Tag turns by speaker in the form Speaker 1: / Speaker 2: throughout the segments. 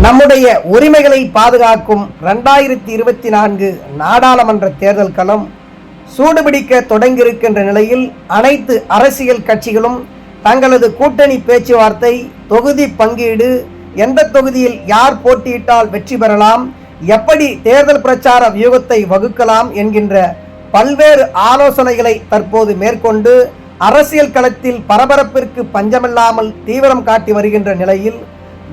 Speaker 1: நம்முடைய உரிமைகளை பாதுகாக்கும் ரெண்டாயிரத்தி இருபத்தி நான்கு நாடாளுமன்ற தேர்தல் களம் சூடுபிடிக்க தொடங்கியிருக்கின்ற நிலையில் அனைத்து அரசியல் கட்சிகளும் தங்களது கூட்டணி பேச்சுவார்த்தை தொகுதி பங்கீடு எந்த தொகுதியில் யார் போட்டியிட்டால் வெற்றி பெறலாம் எப்படி தேர்தல் பிரச்சார வியூகத்தை வகுக்கலாம் என்கின்ற பல்வேறு ஆலோசனைகளை தற்போது மேற்கொண்டு அரசியல் களத்தில் பரபரப்பிற்கு பஞ்சமில்லாமல் தீவிரம் காட்டி வருகின்ற நிலையில்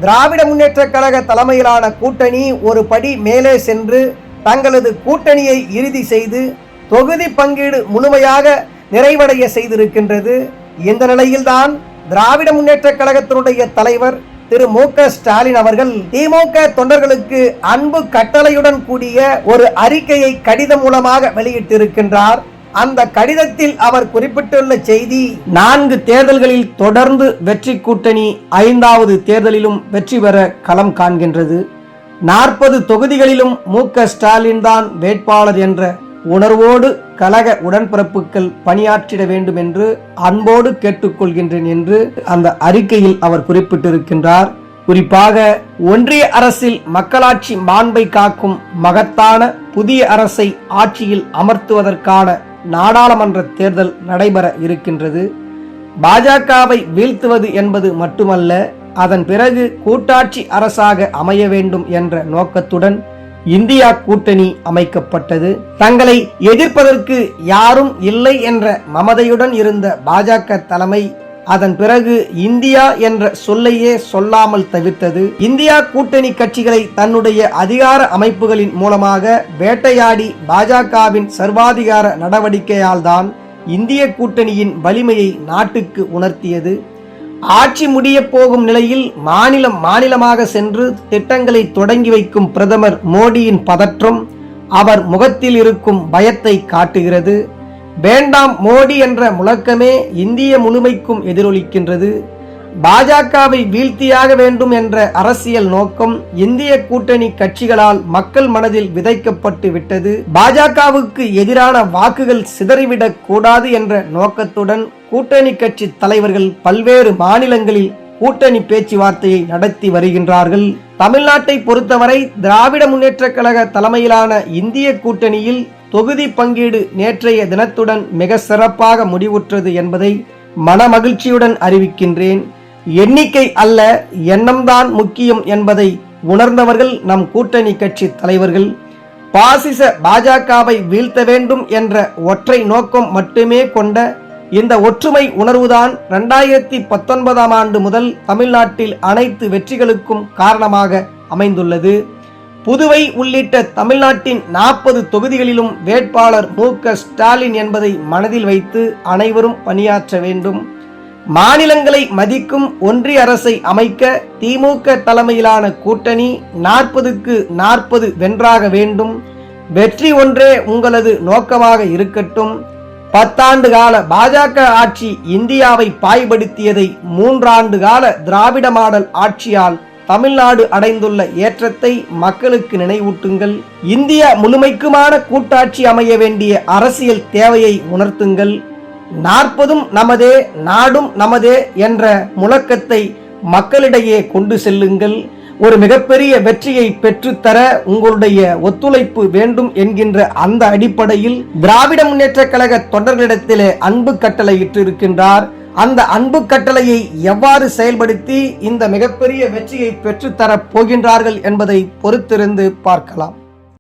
Speaker 1: திராவிட முன்னேற்றக் கழக தலைமையிலான கூட்டணி ஒரு படி மேலே சென்று தங்களது கூட்டணியை இறுதி செய்து தொகுதி பங்கீடு முழுமையாக நிறைவடைய செய்திருக்கின்றது. இந்த நிலையில்தான் திராவிட முன்னேற்றக் கழகத்தினுடைய தலைவர் திரு மு க ஸ்டாலின் அவர்கள் திமுக தொண்டர்களுக்கு அன்பு கட்டளையுடன் கூடிய ஒரு அறிக்கையை கடிதம் மூலமாக வெளியிட்டிருக்கின்றார். அந்த கடிதத்தில் அவர் குறிப்பிட்டுள்ள செய்தி நான்கு தேர்தல்களில் தொடர்ந்து வெற்றி கூட்டணி ஐந்தாவது தேர்தலிலும் வெற்றி பெற களம் காண்கின்றது. நாற்பது தொகுதிகளிலும் மு. க. ஸ்டாலின் தான் வேட்பாளர் என்ற உணர்வோடு கழக உடன்பிறப்புகள் பணியாற்றிட வேண்டும் என்று அன்போடு கேட்டுக்கொள்கின்றேன் என்று அந்த அறிக்கையில் அவர் குறிப்பிட்டிருக்கின்றார். குறிப்பாக ஒன்றிய அரசில் மக்களாட்சி மாண்பை காக்கும் மகத்தான புதிய அரசை ஆட்சியில் அமர்த்துவதற்கான நாடாளுமன்ற தேர்தல் நடைபெற இருக்கின்றது. பாஜகவை வீழ்த்துவது என்பது மட்டுமல்ல அதன் பிறகு கூட்டாட்சி அரசாக அமைய வேண்டும் என்ற நோக்கத்துடன் இந்தியா கூட்டணி அமைக்கப்பட்டது. தங்களை எதிர்ப்பதற்கு யாரும் இல்லை என்ற மமதையுடன் இருந்த பாஜக தலைமை அதன் பிறகு இந்தியா என்ற சொல்லையே சொல்லாமல் தவிர்த்தது. இந்தியா கூட்டணி கட்சிகளை தன்னுடைய அதிகார அமைப்புகளின் மூலமாக வேட்டையாடி பாஜகவின் சர்வாதிகார நடவடிக்கையால் தான் இந்திய கூட்டணியின் வலிமையை நாட்டுக்கு உணர்த்தியது. ஆட்சி முடிய போகும் நிலையில் மாநிலம் மாநிலமாக சென்று திட்டங்களை தொடங்கி வைக்கும் பிரதமர் மோடியின் பதற்றம் அவர் முகத்தில் இருக்கும் பயத்தை காட்டுகிறது. வேண்டாம் மோடி என்ற முழக்கமே இந்திய முழுமைக்கும் எதிரொலிக்கின்றது. பாஜகவை வீழ்த்தியாக வேண்டும் என்ற அரசியல் நோக்கம் இந்திய கூட்டணி கட்சிகளால் மக்கள் மனதில் விதைக்கப்பட்டு விட்டது. பாஜகவுக்கு எதிரான வாக்குகள் சிதறிவிடக் கூடாது என்ற நோக்கத்துடன் கூட்டணி கட்சி தலைவர்கள் பல்வேறு மாநிலங்களில் கூட்டணி பேச்சுவார்த்தையை நடத்தி வருகின்றார்கள். தமிழ்நாட்டை பொறுத்தவரை திராவிட முன்னேற்றக் கழக தலைமையிலான இந்திய கூட்டணியில் தொகுதி பங்கீடு நேற்றைய தினத்துடன் மிக சிறப்பாக முடிவுற்றது என்பதை மனமகிழ்ச்சியுடன் அறிவிக்கின்றேன். எண்ணிக்கை அல்ல எண்ணம்தான் முக்கியம் என்பதை உணர்ந்தவர்கள் நம் கூட்டணி கட்சி தலைவர்கள் பாசிச பாஜகவை வீழ்த்த வேண்டும் என்ற ஒற்றை நோக்கம் மட்டுமே கொண்ட இந்த ஒற்றுமை உணர்வுதான் ரெண்டாயிரத்தி பத்தொன்பதாம் ஆண்டு முதல் தமிழ்நாட்டில் அனைத்து வெற்றிகளுக்கும் காரணமாக அமைந்துள்ளது. புதுவை உள்ளிட்ட தமிழ்நாட்டின் நாற்பது தொகுதிகளிலும் வேட்பாளர் மு க ஸ்டாலின் என்பதை மனதில் வைத்து அனைவரும் பணியாற்ற வேண்டும். மாநிலங்களை மதிக்கும் ஒன்றிய அரசை அமைக்க திமுக தலைமையிலான கூட்டணி நாற்பதுக்கு நாற்பது வென்றாக வேண்டும். வெற்றி ஒன்றே உங்களது நோக்கமாக இருக்கட்டும். பத்தாண்டு கால பாஜக ஆட்சி இந்தியாவை பாய்படுத்தியதை மூன்றாண்டு கால திராவிட மாடல் ஆட்சியால் தமிழ்நாடு அடைந்துள்ள ஏற்றத்தை மக்களுக்கு நினைவூட்டுங்கள். இந்தியா முழுமைக்குமான கூட்டாட்சி அமைய வேண்டிய அரசியல் தேவையை உணர்த்துங்கள். நாற்பதும் நமதே நாடும் நமதே என்ற முழக்கத்தை மக்களிடையே கொண்டு செல்லுங்கள். ஒரு மிகப்பெரிய வெற்றியை பெற்றுத்தர உங்களுடைய ஒத்துழைப்பு வேண்டும் என்கின்ற அந்த அடிப்படையில் திராவிட முன்னேற்ற கழக தொண்டர்களிடத்திலே அன்பு கட்டளையிட்டு இருக்கின்றார் அந்த அன்பு கட்டளையை எவ்வாறு செயல்படுத்தி இந்த மிகப்பெரிய வெற்றியை பெற்றுத்தரப் போகின்றார்கள் என்பதை பொறுத்திருந்து பார்க்கலாம்.